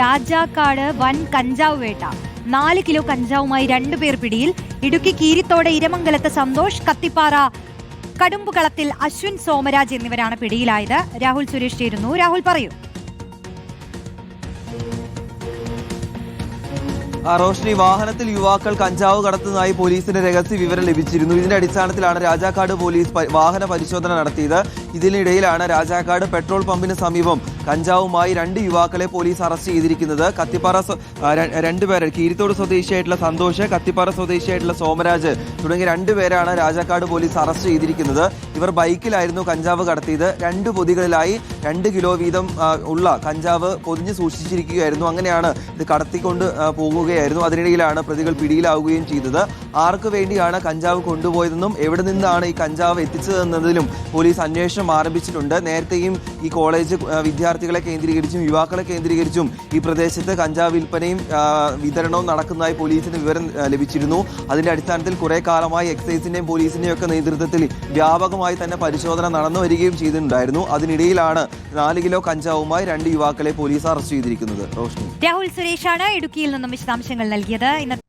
രാജാക്കാട് വൻ കഞ്ചാവ് വേട്ട. നാല് കിലോ കഞ്ചാവുമായി രണ്ടുപേർ പിടിയിൽ. ഇടുക്കി കീരിത്തോട് ഇരമംഗലത്ത് സന്തോഷ് കത്തിപ്പാറ കടുമ്പുകളത്തിൽ അശ്വിൻ സോമരാജ് എന്നിവരാണ് പിടിയിലായത്. രാഹുൽ സുരേഷ് ചേരുന്നു. രാഹുൽ പറയൂ. റോഷ്നി വാഹനത്തിൽ യുവാക്കൾ കഞ്ചാവ് കടത്തുന്നതായി പോലീസിന് രഹസ്യ വിവരം ലഭിച്ചിരുന്നു. ഇതിന്റെ അടിസ്ഥാനത്തിലാണ് രാജാക്കാട് പോലീസ് വാഹന പരിശോധന നടത്തിയത്. ഇതിനിടയിലാണ് രാജാക്കാട് പെട്രോൾ പമ്പിന് സമീപം കഞ്ചാവുമായി രണ്ട് യുവാക്കളെ പോലീസ് അറസ്റ്റ് ചെയ്തിരിക്കുന്നത് കത്തിപ്പാറ രണ്ടുപേരെ കീരിത്തോട് സ്വദേശിയായിട്ടുള്ള സന്തോഷ് കത്തിപ്പാറ സ്വദേശിയായിട്ടുള്ള സോമരാജ് തുടങ്ങിയ രണ്ടുപേരാണ് രാജാക്കാട് പോലീസ് അറസ്റ്റ് ചെയ്തിരിക്കുന്നത്. ഇവർ ബൈക്കിലായിരുന്നു കഞ്ചാവ് കടത്തിയത്. രണ്ട് പൊതികളിലായി രണ്ട് കിലോ വീതം ഉള്ള കഞ്ചാവ് പൊതിഞ്ഞ് സൂക്ഷിച്ചിരിക്കുകയായിരുന്നു. അങ്ങനെയാണ് ഇത് കടത്തിക്കൊണ്ട് പോകുകയായിരുന്നു. അതിനിടയിലാണ് പ്രതികൾ പിടിയിലാവുകയും ചെയ്തത്. ആർക്ക് വേണ്ടിയാണ് കഞ്ചാവ് കൊണ്ടുപോയതെന്നും എവിടെ നിന്നാണ് ഈ കഞ്ചാവ് എത്തിച്ചതെന്നതിലും പോലീസ് അന്വേഷണം ആരംഭിച്ചിട്ടുണ്ട്. നേരത്തെയും ഈ കോളേജ് ആ, വിദ്യാർത്ഥികളെ കേന്ദ്രീകരിച്ചും യുവാക്കളെ കേന്ദ്രീകരിച്ചും ഈ പ്രദേശത്ത് കഞ്ചാവ് വിൽപ്പനയും വിതരണവും നടക്കുന്നതായി പോലീസിന് വിവരം ലഭിച്ചിരുന്നു. അതിന്റെ അടിസ്ഥാനത്തിൽ കുറേ കാലമായി എക്സൈസിന്റെയും പോലീസിന്റെയും ഒക്കെ നേതൃത്വത്തിൽ വ്യാപകമായി തന്നെ പരിശോധന നടന്നു വരികയും ചെയ്തിട്ടുണ്ടായിരുന്നു. അതിനിടയിലാണ് നാല് കിലോ കഞ്ചാവുമായി രണ്ട് യുവാക്കളെ പോലീസ് അറസ്റ്റ് ചെയ്തിരിക്കുന്നത്. രാഹുൽ സുരേഷാണ് ഇടുക്കിയിൽ നിന്നും വിശദാംശങ്ങൾ നൽകിയത്.